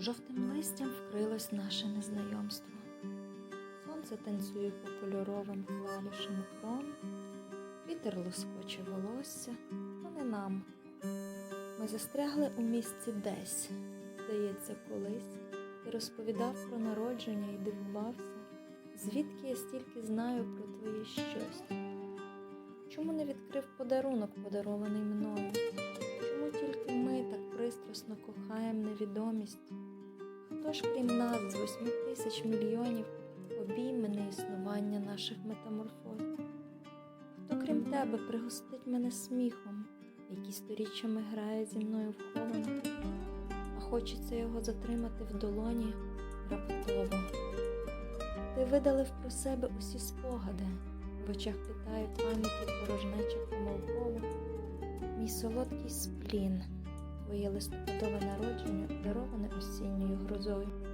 Жовтим листям вкрилось наше незнайомство. Сонце танцює по кольоровим клавішам крон, вітер лоскоче волосся, а не нам. Ми застрягли у місці десь, здається, колись. Ти розповідав про народження і дивувався, звідки я стільки знаю про твоє щось. Чому не відкрив подарунок, подарований мною? Чому тільки ми так пристрасно кохаємо невідомість? Ж крім нас з восьми тисяч мільйонів обійме неіснування наших метаморфоз? Хто крім тебе пригостить мене сміхом, який сторіччями грає зі мною в вховано, а хочеться його затримати в долоні раптово. Ти видалив про себе усі спогади, в очах питає пам'яті порожнеча помилково. Мій солодкий сплін, твоє листопадове народження дароване осінньою Zoe.